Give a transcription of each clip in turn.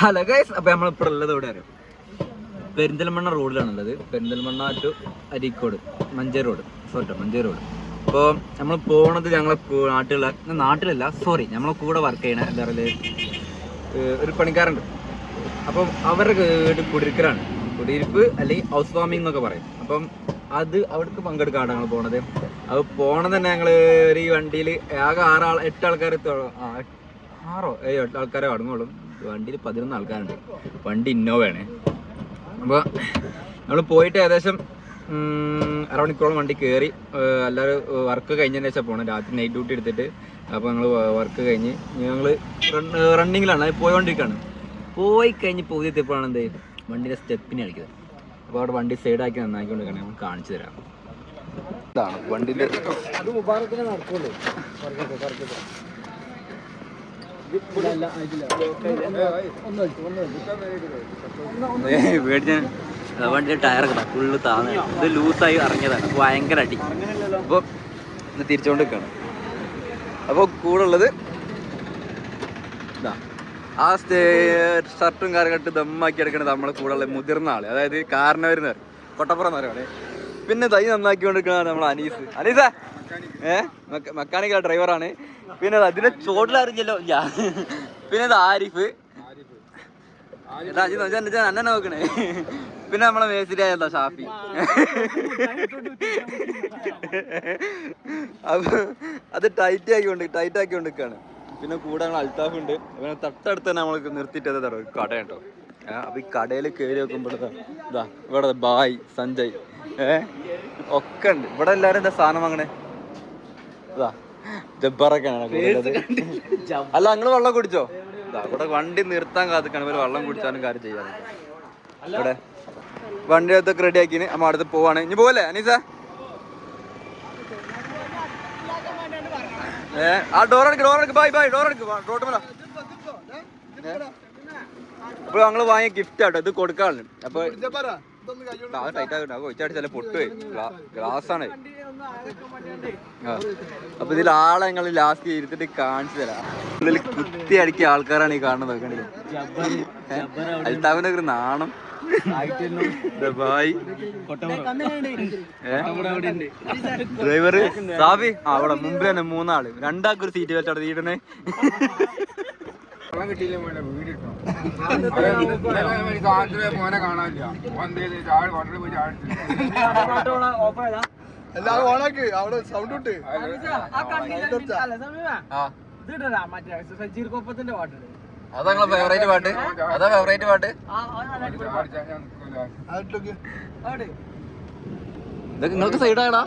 Hello guys അപ്പൊ നമ്മളിപ്പോൾ ഉള്ളത് ഇവിടെ അറിയാം? Perinthalmanna റോഡിലാണുള്ളത്. Perinthalmanna to Areekode Manjeri road. Sorry Manjeri road. അപ്പോൾ നമ്മൾ പോണത് ഞങ്ങളെ നാട്ടിലുള്ള നാട്ടിലല്ല സോറി നമ്മളെ കൂടെ വർക്ക് ചെയ്യണ എന്താ പറയുക ഒരു പണിക്കാരുണ്ട്. അപ്പം അവരുടെ വീട് കുടിയിരിക്കലാണ് കുടിയിരിപ്പ് അല്ലെങ്കിൽ ഹൗസ് വാമിംഗ് എന്നൊക്കെ പറയും. അപ്പം അത് അവിടേക്ക് പങ്കെടുക്കാണ് ഞങ്ങൾ പോണത്. അത് പോണത് തന്നെ ഞങ്ങൾ ഒരു വണ്ടിയിൽ ആകെ ആറാൾ എട്ട് ആൾക്കാർ ആറോ ഏഴോ എട്ട് ആൾക്കാരെ അടങ്ങുള്ളൂ വണ്ടിയിൽ പതിനൊന്ന് ആൾക്കാരുണ്ട്. വണ്ടി ഇന്നോവയാണ്. അപ്പോൾ നമ്മൾ പോയിട്ട് ഏകദേശം അരമണിക്കൂറോളം വണ്ടി കയറി എല്ലാവരും വർക്ക് കഴിഞ്ഞതിന് ശേഷം പോകണം രാത്രി നൈറ്റ് ഡ്യൂട്ടി എടുത്തിട്ട് അപ്പോൾ ഞങ്ങൾ വർക്ക് കഴിഞ്ഞ് ഞങ്ങൾ റണ്ണിങ്ങിലാണ് അത് പോയിക്കൊണ്ടിരിക്കുകയാണ് പോയി കഴിഞ്ഞ് പോയി എത്തിയപ്പോഴാണ് എന്ത് വണ്ടിയുടെ സ്റ്റെപ്പിനെ അടിക്കുന്നത് അപ്പോൾ അവിടെ വണ്ടി സൈഡാക്കി നന്നാക്കിക്കൊണ്ടിരിക്കണം നമ്മൾ കാണിച്ചു തരാം. ഇതാണ് വണ്ടിന്റെ മേടിച്ച വണ്ടിയുടെ ടയറൊക്കെ ഫുള്ള് താന്ന്. ഇത് ലൂസായി ഇറങ്ങിയതാണ്. ഭയങ്കര അടി. അപ്പോൾ ഇന്ന് തിരിച്ചുകൊണ്ട് നിൽക്കുകയാണ് അപ്പോൾ കൂടെ ഉള്ളത് ഇതാ. ആ സ്റ്റേ ഷർട്ടും കാര്യം കെട്ട് ദമ്മാക്കി എടുക്കുന്നത് നമ്മളെ കൂടെ ഉള്ള മുതിർന്ന ആൾ. അതായത് കാരണവരുന്നവർ കൊട്ടപ്പുറം എന്ന് പിന്നെ തൈ നന്നാക്കിക്കൊണ്ടിരിക്കുന്നതാണ് നമ്മൾ അനീസ്. അനീസ? ഏ? മെക്കാനിക്കൽ ഡ്രൈവറാണ്. പിന്നെ അതിന്റെ ചോട്ടിലറിഞ്ഞല്ലോ. ഞാൻ പിന്നെ ആരിഫ്. അന്നെ നോക്കണേ. പിന്നെ നമ്മളെ മേസിരിയായ എന്താ ഷാഫി. അപ്പൊ അത് ടൈറ്റ് ആക്കി ആക്കിക്കൊണ്ട് ടൈറ്റ് ആക്കി നിൽക്കാണ് പിന്നെ കൂടെ നമ്മൾ അൽത്താഫ് ഉണ്ട് പിന്നെ തൊട്ടടുത്ത് തന്നെ നമ്മൾ നിർത്തിയിട്ടത് തരാം ഒരു കട കേട്ടോ അപ്പൊ ഈ കടയിൽ കയറി വെക്കുമ്പോഴത്തെ ഇതാ ഇവിടെ ബായ് സഞ്ജയ്. ഏ? ഒക്കെ ഉണ്ട്. ഇവിടെ എല്ലാരും എന്താ സാധനം വാങ്ങണേ? ഇതാ. അല്ല നിങ്ങൾ വെള്ളം കുടിച്ചോ? ഇവിടെ വണ്ടി നിർത്താൻ കാത്തിക്കാണ്. ഇവർ വെള്ളം കുടിച്ചാലും കാര്യം ചെയ്യാൻ ഇവിടെ വണ്ടി അകത്തൊക്കെ റെഡി ആക്കിന്. അമ്മ അടുത്ത് പോവാണ്. ഇനി പോവല്ലേ അനീസ? ഏ ആ ഡോർ അടക്ക് ഡോർ അടക്ക് ബൈ ബൈ ഡോർ അടക്ക് റോട്ട് മേല അപ്പൊ ഞങ്ങൾ വാങ്ങിയ ഗിഫ്റ്റ് ആട്ടോ. ഇത് കൊടുക്കാറുണ്ട്. അപ്പൊ ടൈറ്റ് ആകട്ടെ ഒഴിച്ചടിച്ചാലേ പൊട്ടുപോയി. ഗ്ലാസ് ആണ്. അപ്പൊ ഇതിൽ ആളെ ഞങ്ങൾ ലാസ്റ്റ് ഇരുത്തിട്ട് കാണിച്ചു തരാം. ഉള്ളിൽ കുത്തി അടിക്കിയ ആൾക്കാരാണ് ഈ കാണുന്നത് നോക്കണേ അൽത്താവിന്റെ ഒരു നാണം. ഡ്രൈവർ ആ അവിടെ മുമ്പിൽ തന്നെ മൂന്നാൾ. രണ്ടാൾക്കൊരു സീറ്റ് വെച്ചാണ് തീടണേ മോനെ കാണാനില്ല. വന്നേത് ചാട് കൊണ്ടു പോയി ചാടിച്ചു എല്ലാവരും ഓണാക്ക്. അവിടെ സൗണ്ട് ഇട്ട്. സജീർക്കൊപ്പത്തിന്റെ പാട്ടുണ്ട് അതാ. നിങ്ങളെ ഫേവറേറ്റ് പാട്ട്. അതാ ഫേവറേറ്റ് പാട്ട്. അതിട്ടൊക്കെ നിങ്ങൾക്ക് സൈഡാടാ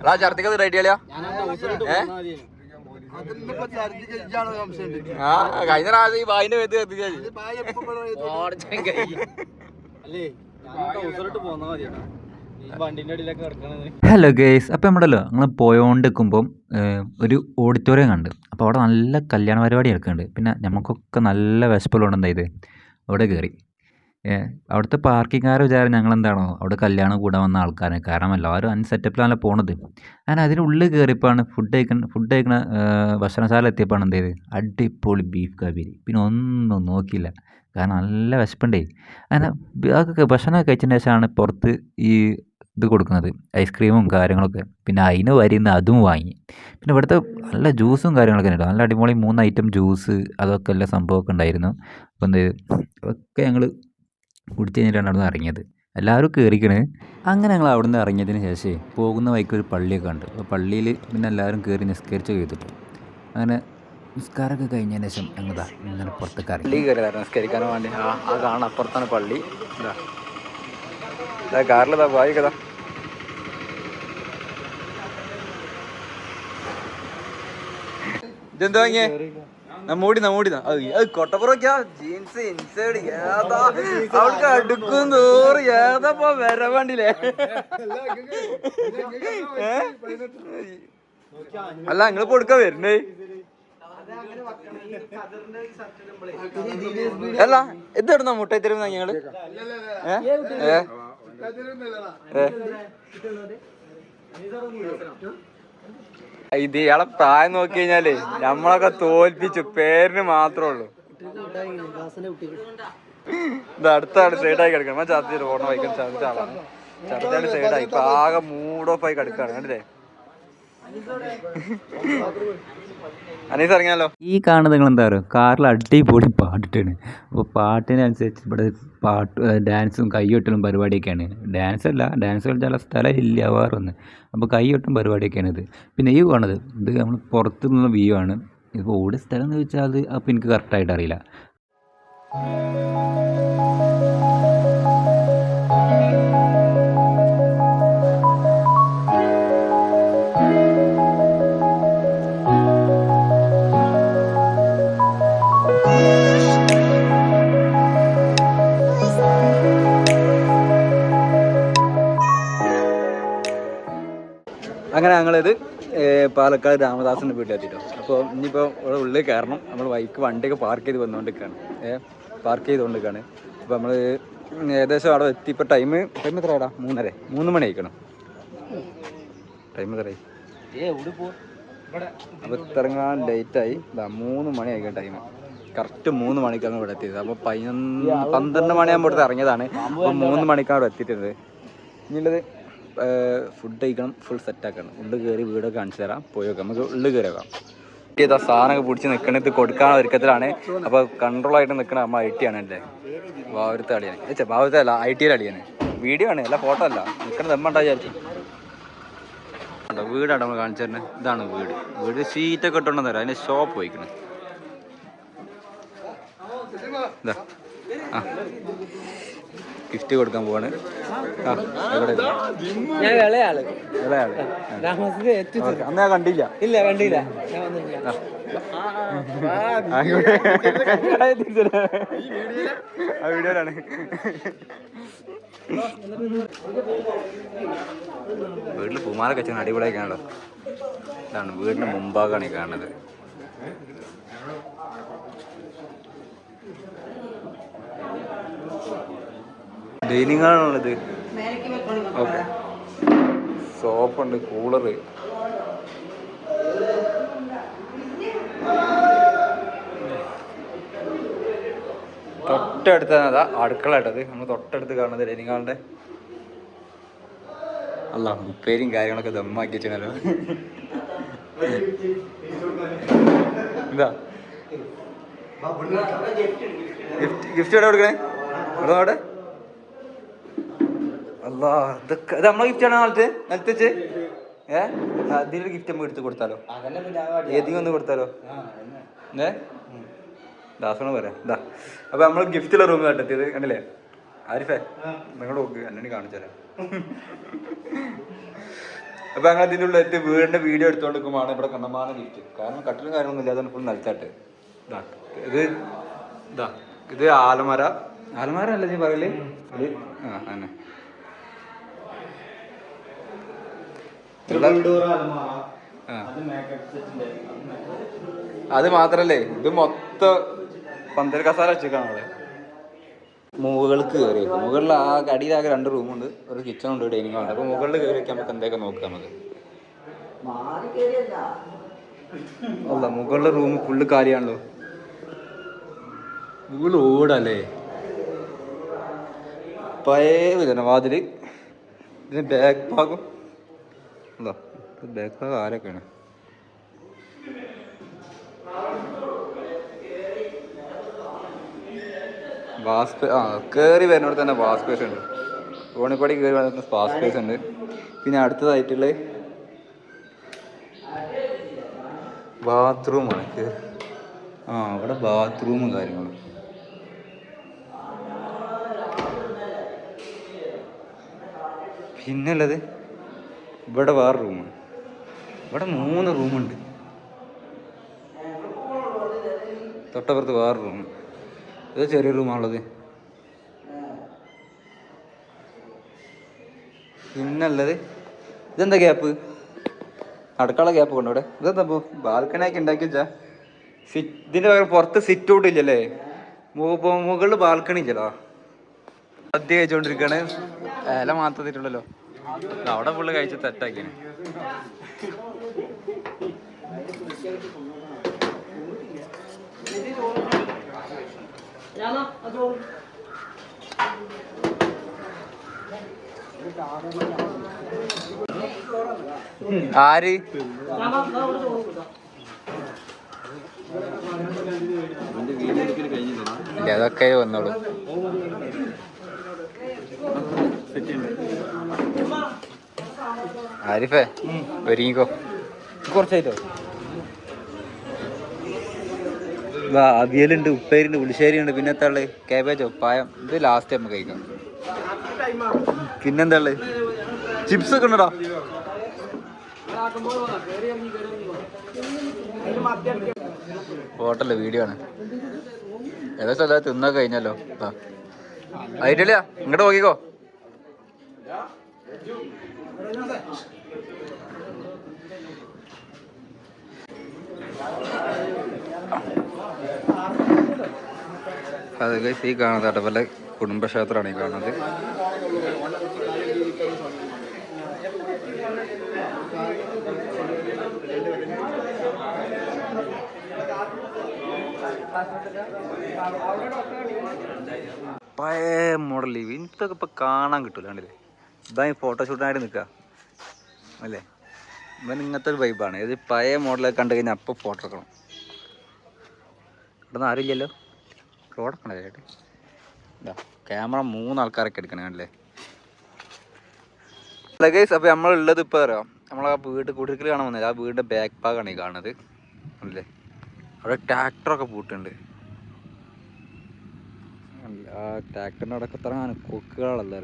എടാ ഛർദിക്കത് റെഡി അല്ല ആ കഴിഞ്ഞ പ്രാവശ്യം ഈ ബായിന്റെ പേത്ത് കത്തിച്ചു ഹലോ ഗേസ് അപ്പോൾ നമ്മടല്ലോ നമ്മൾ പോയോണ്ട് നിൽക്കുമ്പം ഒരു ഓഡിറ്റോറിയം കണ്ട്. അപ്പോൾ അവിടെ നല്ല കല്യാണ പരിപാടി നടക്കുന്നുണ്ട്. പിന്നെ നമുക്കൊക്കെ നല്ല വിശപ്പുള്ളതുകൊണ്ട് എന്തായത് അവിടെ കയറി അവിടുത്തെ പാർക്കിങ്ങുകാരെ വിചാരം ഞങ്ങൾ എന്താണോ അവിടെ കല്യാണം കൂടാൻ വന്ന ആൾക്കാരെ. കാരണം എല്ലാവരും അൺസെറ്റപ്പിലാണ് പോണത്. ഞാൻ അതിനുള്ളിൽ കയറിയപ്പോഴാണ് ഫുഡ് കഴിക്കുന്ന ഫുഡ് കഴിക്കുന്ന ഭക്ഷണശാല എത്തിയപ്പോഴാണ് എന്ത് ചെയ്ത് അടിപൊളി ബീഫ് കബീരി പിന്നെ ഒന്നും നോക്കിയില്ല. കാരണം നല്ല വിശപ്പുണ്ടേ. അങ്ങനെ ഭക്ഷണം കഴിച്ചതിന് ശേഷമാണ് പുറത്ത് ഈ ഇത് കൊടുക്കുന്നത്. ഐസ്ക്രീമും കാര്യങ്ങളൊക്കെ. പിന്നെ അതിന് വരുന്ന അതും വാങ്ങി. പിന്നെ ഇവിടുത്തെ നല്ല ജ്യൂസും കാര്യങ്ങളൊക്കെ ഉണ്ടോ നല്ല അടിപൊളി മൂന്ന് ഐറ്റം ജ്യൂസ് അതൊക്കെ എല്ലാ സംഭവമൊക്കെ ഉണ്ടായിരുന്നു. അപ്പോൾ എന്ത് ഒക്കെ ഞങ്ങൾ കുടിച്ച് കഴിഞ്ഞിട്ടാണ് അവിടെ നിന്ന് ഇറങ്ങിയത്. എല്ലാവരും കയറിക്കണ് അങ്ങനെ ഞങ്ങൾ അവിടെ നിന്ന് ഇറങ്ങിയതിന് ശേഷം പോകുന്ന വഴിക്ക് ഒരു പള്ളിയൊക്കെ ഉണ്ട് അപ്പോൾ പള്ളിയിൽ പിന്നെ എല്ലാവരും കയറി നിസ്കരിച്ച് ചെയ്തിട്ടു. അങ്ങനെ നിസ്കാരമൊക്കെ കഴിഞ്ഞതിന് ശേഷം ഞങ്ങൾ ഇങ്ങനെ പുറത്തേക്ക് ഇറങ്ങി. പള്ളി കയറിയതായിരുന്നു നിസ്കരിക്കാൻ വേണ്ടി. ആ ആ കാണാം അപ്പുറത്താണ് പള്ളി. ഇതാ കാറിലിതാ ബായി ഇതെന്താ വാങ്ങിയേ നമ്മോടി അത് കൊട്ടപ്പുറക്കാ ജീൻസ് ഇൻസൈഡ് ഏതാ? അവൾക്ക് അടുക്കും തോറ് ഏതാ വരവാണ്ടില്ലേ? അല്ല നിങ്ങൾ കൊടുക്ക വരണ്ടേ അല്ല ഇതെവിടുന്ന മുട്ടായി തരുന്ന ഞങ്ങൾ ഏ? ഏ? ഇത് ഇയാളെ പ്രായം നോക്കി കഴിഞ്ഞാലേ നമ്മളൊക്കെ തോൽപ്പിച്ചു. പേരിന് മാത്രമേ ഉള്ളൂ. ഇത് അടുത്താണ് സൈഡായി കിടക്കണം ചാർജ് ഓർണ വൈക്കാൻ ചാർജ് ആളാണ് ചാർജ് സൈഡായി ഇപ്പൊ ആകെ മൂഡ് ഓഫ് ആയി കിടക്കാണ് കണ്ടില്ലേ? അനീസ് ഈ കാണുന്നത് നിങ്ങൾ എന്താ പറയുക കാറിൽ അടിപൊളി പാട്ടിട്ടാണ്. അപ്പോൾ പാട്ടിനനുസരിച്ച് ഇവിടെ പാട്ട് ഡാൻസും കൈയൊട്ടലും പരിപാടിയൊക്കെയാണ്. ഡാൻസ് അല്ല ഡാൻസ് കളിച്ചാൽ സ്ഥലം ഇല്ല വേറൊന്ന്. അപ്പോൾ കൈയൊട്ടും പരിപാടിയൊക്കെയാണ് ഇത്. പിന്നെ ഈ കാണുന്നത് ഇത് നമ്മൾ പുറത്തു നിന്നുള്ള വ്യൂ ആണ്. ഇപ്പോൾ ഓടി സ്ഥലം എന്ന് വെച്ചാൽ അത് അപ്പോൾ എനിക്ക് കറക്റ്റായിട്ട് അറിയില്ല. അങ്ങനെ ഞങ്ങളിത് പാലക്കാട് രാമദാസിന്റെ വീട്ടിലെത്തിട്ടോ. അപ്പോൾ ഇനിയിപ്പോൾ ഇവിടെ ഉള്ളിൽ കയറണം. നമ്മൾ ബൈക്ക് വണ്ടിയൊക്കെ പാർക്ക് ചെയ്ത് വന്നുകൊണ്ടിരിക്കുകയാണ് ഏ പാർക്ക് ചെയ്തുകൊണ്ടിരിക്കുകയാണ് അപ്പോൾ നമ്മൾ ഏകദേശം അവിടെ എത്തി. ഇപ്പോൾ ടൈം ടൈം എത്രയാടാ? മൂന്നര. മൂന്ന് മണി ആയിക്കണം ടൈം എത്രയായി? അപ്പോൾ ഇത്തിറങ്ങാൻ ലേറ്റായി ഇതാ മൂന്ന് മണി ആയിക്കണം ടൈം കറക്റ്റ് മൂന്ന് മണിക്കാണ് ഇവിടെ എത്തിയത്. അപ്പോൾ പതിനൊന്ന് പന്ത്രണ്ട് മണിയാകുമ്പോൾ ഇറങ്ങിയതാണ്. അപ്പോൾ മൂന്ന് മണിക്കാണ് ഇവിടെ എത്തിയിട്ടുണ്ട്. ഇനിയുള്ളത് ഫുഡ് കഴിക്കണം ഫുൾ സെറ്റ് ആക്കണം. ഉള്ളിൽ കയറി വീടൊക്കെ കാണിച്ചു തരാം. പോയി നോക്കാം. നമുക്ക് ഉള്ളിൽ കയറി നോക്കാം. ഇതാ സാധനമൊക്കെ പിടിച്ച് നിൽക്കണത് കൊടുക്കാൻ ഒരുക്കത്തിലാണ്. അപ്പോൾ കൺട്രോൾ ആയിട്ട് നിൽക്കണ അമ്മ ഐ ടി ആണ് അല്ലേ? ഭാവരത്തെ അളിയാണ് ഏച്ചാ ഭാവരത്തെ അല്ല ഐ ടിയിൽ അളിയാണ് വീഡിയോ ആണ് അല്ല ഫോട്ടോ അല്ല. നിൽക്കണത് എമ്മണ്ടാ വിചാരിച്ചു. വീടാണ് നമ്മൾ കാണിച്ചു തരുന്നത്. ഇതാണ് വീട്. വീട് ഷീറ്റൊക്കെ ഇട്ടുണ്ടെന്ന് തരാം അതിന്റെ ഷോപ്പ് പോയിക്കണ്. ആ. ഗിഫ്റ്റ് കൊടുക്കാൻ പോവാണ്. ഞാൻ ഇളയാൾ. ഇളയാൾ. അന്ന് ഞാൻ കണ്ടില്ല. ഇല്ല കണ്ടില്ല. ഞാൻ വന്നില്ല. ആ, വീഡിയോയിലാണ്. വീട്ടിൽ പൂമാലൊക്കെ വെച്ചാൽ അടിപൊളിയൊക്കെയാണല്ലോ ഇതാണ് വീടിന് മുമ്പാകാണ് ഈ കാണുന്നത്. ഡൈനിങ് ആണുള്ളത് ഓക്കെ. സോഫ ഉണ്ട് കൂളറ്. തൊട്ടടുത്ത് അതാ അടുക്കള ഇട്ടത് നമ്മൾ തൊട്ടടുത്ത് കാണുന്നത് ഡൈനിങ് ഹാളിന്റെ അല്ല ഉപ്പേരിയും കാര്യങ്ങളൊക്കെ ദമ്മാക്കി വെച്ചാലോ എന്താ ഗിഫ്റ്റ് ഗിഫ്റ്റ് എവിടെ കൊടുക്കണേ? ഇവിടെ അവിടെ? അല്ലാ ഇതൊക്കെ ഇത് നമ്മളെ ഗിഫ്റ്റ് ആണോ നാളത്തെ? നിലത്തേച്ച് ഏ? അതിലൊരു ഗിഫ്റ്റ് നമ്മൾ എടുത്ത് കൊടുത്താലോ? ഏതെങ്കിലും ഒന്ന് കൊടുത്താലോ? ഏ? ദാസോണ് പറയാം ഇതാ അപ്പൊ നമ്മൾ ഗിഫ്റ്റുള്ള റൂം കണ്ടെത്തിയത് കണ്ടില്ലേ? ആരിഫേ? നിങ്ങൾ നോക്ക്. എന്നെ കാണിച്ചു തരാം. അപ്പൊ ഞങ്ങൾ അതിന്റെ ഉള്ളിൽ എത്തി വീടിന്റെ വീഡിയോ എടുത്തുകൊണ്ടിരിക്കുമ്പോൾ ഇവിടെ കണ്ണമാണ് ഗിഫ്റ്റ് കാരണം കട്ടിലും കാര്യമൊന്നും ഇല്ലാതെ ഫുൾ നിലത്താട്ട് ഇതാ ഇത് ഇതാ ഇത് ആലമര. ആലമര അല്ലേ നീ പറയൽ? ആ തന്നെ അത് മാത്രല്ലേ ഇത് മൊത്തം പന്തൽ കസാല വെച്ചേക്കാണ് അവിടെ. മുകൾക്ക് കയറി മുകളിൽ ആ അടിയിലാകെ രണ്ട് റൂമുണ്ട് ഒരു കിച്ചൺ ഉണ്ട് ഡൈനിങ് ഉണ്ട്. അപ്പൊ മുകളിൽ കയറി വെക്കാൻ നമുക്ക് എന്തൊക്കെ നോക്കാം നമുക്ക്? അല്ല മുകളിലെ റൂം ഫുള്ള് കാര്യാണല്ലോ മുകളിൽ ഓടല്ലേ? പഴയ ജനവാതിൽ ഇതിന് ബാക്ക് ഭാഗം. അല്ല ബാക്ക് ആരൊക്കെയാണ് വാസ്പേ ആ കയറി വരുന്നവിടെ തന്നെ വാസ്പേസ് ഉണ്ട്. ഓണിപ്പടി കയറി വരുന്ന വാസ്പേസ് ഉണ്ട്. പിന്നെ അടുത്തതായിട്ടുള്ള ബാത്റൂമാണ് ആ അവിടെ ബാത്റൂമും കാര്യങ്ങളും. പിന്നുള്ളത് ഇവിടെ വേറെ റൂമാണ് ഇവിടെ മൂന്ന് റൂമുണ്ട്. തൊട്ടപ്പുറത്ത് വേറെ റൂം ഇത് ചെറിയ റൂമാണുള്ളത്. പിന്നുള്ളത് ഇതെന്താ ഗ്യാപ്പ്? അടുക്കള ഗ്യാപ്പ് കൊണ്ട് ഇവിടെ? ഇതെന്താ ഇപ്പോൾ ബാൽക്കണി ഒക്കെ ഉണ്ടാക്കി വെച്ചാ ഇതിന്റെ പകരം പുറത്ത് സിറ്റ് ഔട്ട് ഇല്ലല്ലേ? മുകളിൽ ബാൽക്കണി ഇല്ലല്ലോ? സദ്യ കഴിച്ചുകൊണ്ടിരിക്കുകയാണ് ഇല മാത്രത്തിട്ടുള്ളല്ലോ അവിടെ ഫുള്ള് കഴിച്ച് തെറ്റാക്കി ആര്? ഇല്ല, അതൊക്കെ വന്നോളൂ. ആരിഫേ ഒരുങ്ങിക്കോ. കുറച്ചായിട്ടോ? അവിയലുണ്ട് ഉപ്പേരിണ്ട് പുളിശ്ശേരിയുണ്ട്. പിന്നെ എത്താൾ കേബേജോ പായം ഇത് ലാസ്റ്റ് നമുക്ക് കഴിക്കാം. പിന്നെന്താൾ ചിപ്സ് ഒക്കെ ഉണ്ടോ ഹോട്ടലിലെ വീഡിയോ ആണ്. ഏകദേശം അല്ലാതെ തിന്നൊക്കെ കഴിഞ്ഞല്ലോ. ആയിട്ടില്ല? ഇങ്ങോട്ട് നോക്കിക്കോ. അത് ഗൈസ് ഈ കാണുന്നത് അടവല കുടുംബക്ഷേത്രമാണ് ഈ കാണുന്നത്. പഴയ മോഡൽ ഇതൊക്കെ ഇപ്പൊ കാണാൻ കിട്ടൂല കണ്ടില്ലേ? ഇതാ ഈ ഫോട്ടോഷൂട്ടിനായിട്ട് നിൽക്കുക അല്ലേ? ഇവൻ ഇങ്ങനത്തെ ഒരു വൈബാണ് ഇത് പഴയ മോഡലൊക്കെ കണ്ടു കഴിഞ്ഞാൽ അപ്പോൾ ഫോട്ടോ എടുക്കണം. ഇവിടെ നിന്ന് ആരുമില്ലല്ലോ റോഡൊക്കെ ചേട്ടാ ഇതാ? ക്യാമറ മൂന്നാൾക്കാരൊക്കെ എടുക്കണേ അല്ലേ ഗൈസ് അപ്പോൾ നമ്മളുള്ളത് ഇപ്പോൾ അറിയാം? ആ വീട് കുടിക്കൽ കാണാൻ വന്നില്ല? ആ വീടിന്റെ ബാക്ക് ഭാഗമാണ് ഈ കാണുന്നത്. അല്ലേ അവിടെ ട്രാക്ടറൊക്കെ പൂട്ടുണ്ട് ആ ട്രാക്ടറിന്റെ അവിടെ കൊക്കുകളല്ലേ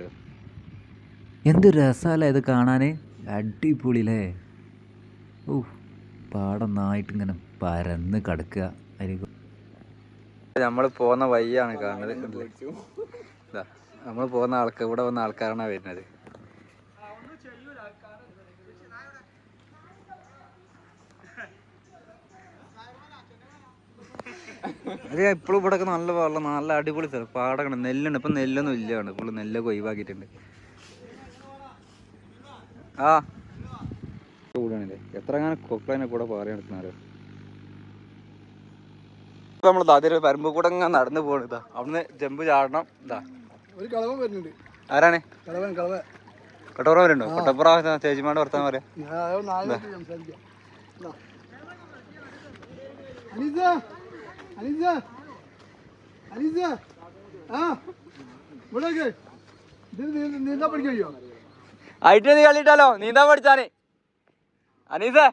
എന്ത് രസമല്ലേ ഇത് കാണാൻ അടിപൊളിയില്ലേ? ഓ പാടം നായിട്ട് ഇങ്ങനെ പരന്ന് കിടക്കുക. ആയിരിക്കും നമ്മൾ പോകുന്ന വഴിയാണ് കാണുന്നത് നമ്മൾ പോകുന്ന ആൾക്ക് ഇവിടെ വന്ന ആൾക്കാരാണ് വരുന്നത്. അത് ഇപ്പോഴും ഇവിടെ നല്ല വെള്ളം നല്ല അടിപൊളി സ്ഥലം. പാടക്കണം നെല്ലുണ്ട്. ഇപ്പം നെല്ലൊന്നും ഇല്ലാണ് ഇപ്പോൾ നെല്ലൊക്കെ ഒഴിവാക്കിയിട്ടുണ്ട്. ആ. കൂടാണില്ലേ എത്ര അങ്ങനെ കൊക്കളതിനെ കൂടെ പാറി എടുക്കുന്നാരോ ഇപ്പൊ നമ്മൾ അതിൽ പരമ്പ് കൂടെ ഇങ്ങനെ നടന്നു പോണിതാ അവിടുന്ന് ജമ്പ് ചാടണം. ഇതാ ഒരു കളവൻ വരുന്നുണ്ട്. ആരാണ്? കളവൻ കളവൻ. കൊട്ടപ്പുറം വരുന്നുണ്ടോ? കട്ടപ്പുറം ചേച്ചിമാരുടെ വർത്താൻ പറയാം. ആ ഇവിടെ പഠിക്കോ ആയിട്ട് നീ കളിയിട്ടാലോ? നീന്താൻ പഠിച്ചാനെ? അനീസേ.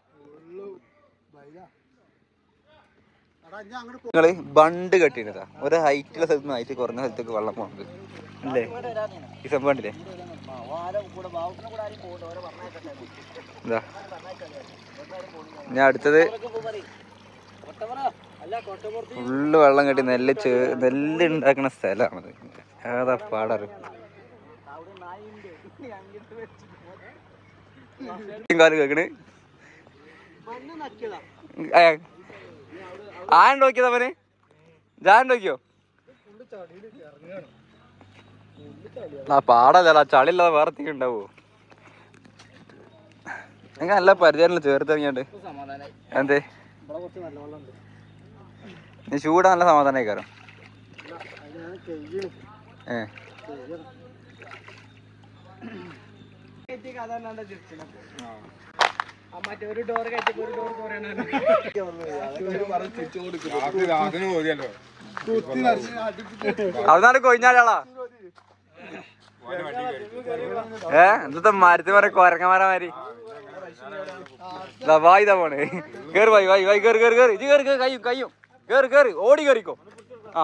നിങ്ങൾ ബണ്ട് കെട്ടിയിട്ടാ ഒരു ഹൈറ്റുള്ള സ്ഥലത്ത് നിന്ന് ഹൈറ്റ് കുറഞ്ഞ സ്ഥലത്തേക്ക് വെള്ളം പോകുന്നത് അല്ലേ ഈ സംഭവം ഉണ്ടല്ലേ എന്താ ഞാൻ അടുത്തത് ഫുള്ള് വെള്ളം കെട്ടി നെല്ല് നെല്ല് ഉണ്ടാക്കുന്ന സ്ഥലമാണത്. ഏതാ പാടറ്? കാൽ കേക്കണ്. നോക്കിയോ? ആ പാടല്ല ചളിയില്ലാതെ വേറെ തീ ഉണ്ടാവോ? നിങ്ങൾ നല്ല പരിചയമില്ല ചേർത്തിറങ്ങിയാണ്ട്. എന്തേ? നീ ചൂടാ നല്ല സമാധാനമായി കയറും ഏ. ഒരു ഡോർ ഒരു ഡോർ അവിടുന്നാണ് കൊഴിഞ്ഞാലാളാ ഏ എന്താ മരത്തി മര കൊരങ്ങന്മാരമാരി ഇതാ പോണേ കേറി വായി വായി വായി കേറി കേറി കേറി. ഇത് കേറി കയ്യും കയ്യും. കേറി കേറി ഓടി കേറിക്കോ. ആ.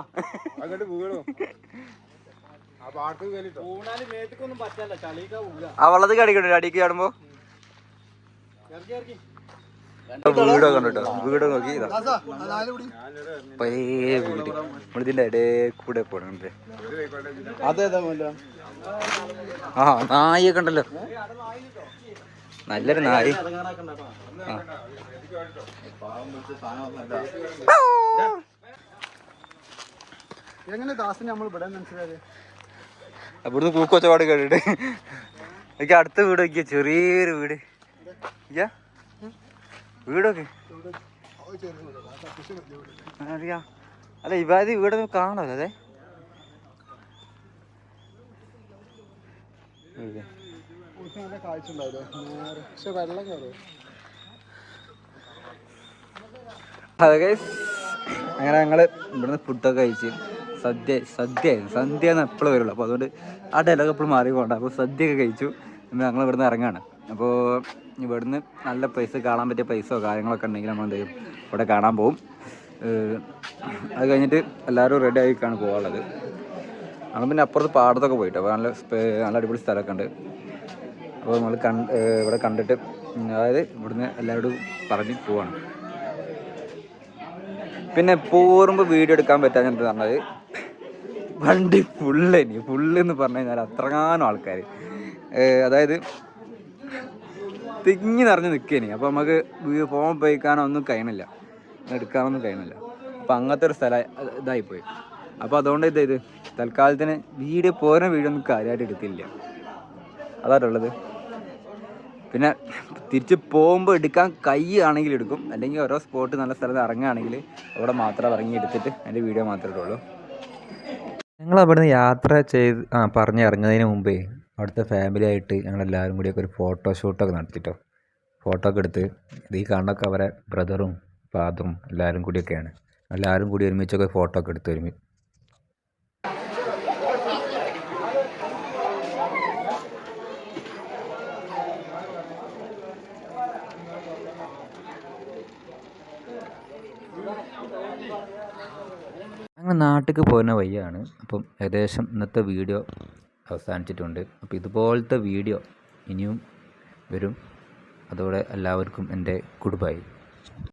ആ കടിക്കണ്ടോ അടിക്ക് ചാടുമ്പോ വീടൊക്കെ കണ്ടോ വീട് നോക്കി. ഇതാ. പഴയ വീട്. നമ്മളിതിന്റെ ഇടയിൽ കൂടെ പോണേ ആ നായൊക്കെ ഉണ്ടല്ലോ. നല്ലൊരു നായി. എങ്ങനെ ദാസിനെ നമ്മൾ ഇവിടെ മനസ്സിലായത്? അവിടുന്ന് പൂക്കൊച്ചപാട് കേട്ടിട്ട്. എനിക്ക് അടുത്ത വീട് നോക്കിയ ചെറിയൊരു വീട്? വീടൊക്കെ? അറിയാ. അല്ല ഇവാ വീട് കാണല്ലോ അതെ? അതെ. അങ്ങനെ ഞങ്ങൾ ഇവിടുന്ന് ഫുഡൊക്കെ കഴിച്ച്. സദ്യ സദ്യ സന്ധ്യ എന്ന് എപ്പോഴും വരുള്ളൂ. അപ്പോൾ അതുകൊണ്ട് ആ ഡയലോഗ് എപ്പോഴും മാറി പോകണ്ട. അപ്പോൾ സദ്യയൊക്കെ കഴിച്ചു. നമ്മൾ ഞങ്ങൾ ഇവിടുന്ന് ഇറങ്ങാണ്. അപ്പോൾ ഇവിടുന്ന് നല്ല പൈസ കാണാൻ പറ്റിയ പ്ലേസോ കാര്യങ്ങളൊക്കെ ഉണ്ടെങ്കിൽ നമ്മൾ എന്ത് ചെയ്യും? ഇവിടെ കാണാൻ പോകും അത് കഴിഞ്ഞിട്ട് എല്ലാവരും റെഡി ആയിക്കാണ് പോകാനുള്ളത്. നമ്മൾ പിന്നെ അപ്പുറത്ത് പാടത്തൊക്കെ പോയിട്ട്. അപ്പോൾ നല്ല നല്ല അടിപൊളി സ്ഥലമൊക്കെ ഉണ്ട്. അപ്പോൾ നമ്മൾ കണ്ട് ഇവിടെ കണ്ടിട്ട് അതായത് ഇവിടുന്ന് എല്ലാവരോടും പറഞ്ഞ് പോവാണ്. പിന്നെ പോരുമ്പോൾ വീഡിയോ എടുക്കാൻ പറ്റാന്ന് പറഞ്ഞത് വണ്ടി ഫുള്ള് ഇനി ഫുള്ള് എന്ന് പറഞ്ഞു കഴിഞ്ഞാൽ അത്രങ്ങാനും ആൾക്കാർ അതായത് തിങ്ങി നിറഞ്ഞ് നിൽക്കേനി അപ്പോൾ നമുക്ക് ഫോൺ ഉപയോഗിക്കാനോ ഒന്നും കഴിയണില്ല. എടുക്കാനൊന്നും കഴിയണില്ല. അപ്പോൾ അങ്ങനത്തെ ഒരു സ്ഥലം ഇതായിപ്പോയി അപ്പോൾ അതുകൊണ്ട് ഇത് ഇത് തൽക്കാലത്തിന് വീഡിയോ പോരുന്ന വീഡിയോ ഒന്നും കാര്യമായിട്ട് എടുത്തില്ല. അതാണുള്ളത് പിന്നെ തിരിച്ച് പോകുമ്പോൾ എടുക്കാൻ കൈ ആണെങ്കിൽ എടുക്കും. അല്ലെങ്കിൽ ഓരോ സ്പോട്ട് നല്ല സ്ഥലത്ത് ഇറങ്ങുകയാണെങ്കിൽ അവിടെ മാത്രം ഇറങ്ങി എടുത്തിട്ട് അതിന്റെ വീഡിയോ മാത്രമേ ഇടുള്ളൂ ഞങ്ങൾ അവിടുന്ന് യാത്ര ചെയ്ത് ആ പറഞ്ഞ് ഇറങ്ങുന്നതിന് മുമ്പേ അവിടുത്തെ ഫാമിലി ആയിട്ട് ഞങ്ങളെല്ലാവരും കൂടിയൊക്കെ ഒരു ഫോട്ടോ ഷൂട്ടൊക്കെ നടത്തിട്ടോ. ഫോട്ടോ ഒക്കെ എടുത്ത് ഈ കാണൊക്കെ അവരെ ബ്രദറും ഫാദറും എല്ലാവരും കൂടിയൊക്കെയാണ് എല്ലാവരും കൂടി ഒരുമിച്ചൊക്കെ ഫോട്ടോ ഒക്കെ എടുത്ത് ഒരുമി അങ്ങനെ നാട്ടിലേക്ക് പോകുന്ന വഴിയാണ്. അപ്പം ഏകദേശം ഇന്നത്തെ വീഡിയോ അവസാനിച്ചിട്ടുണ്ട്. അപ്പോൾ ഇതുപോലത്തെ വീഡിയോ ഇനിയും വരും. അതോടെ എല്ലാവർക്കും എന്റെ ഗുഡ് ബൈ.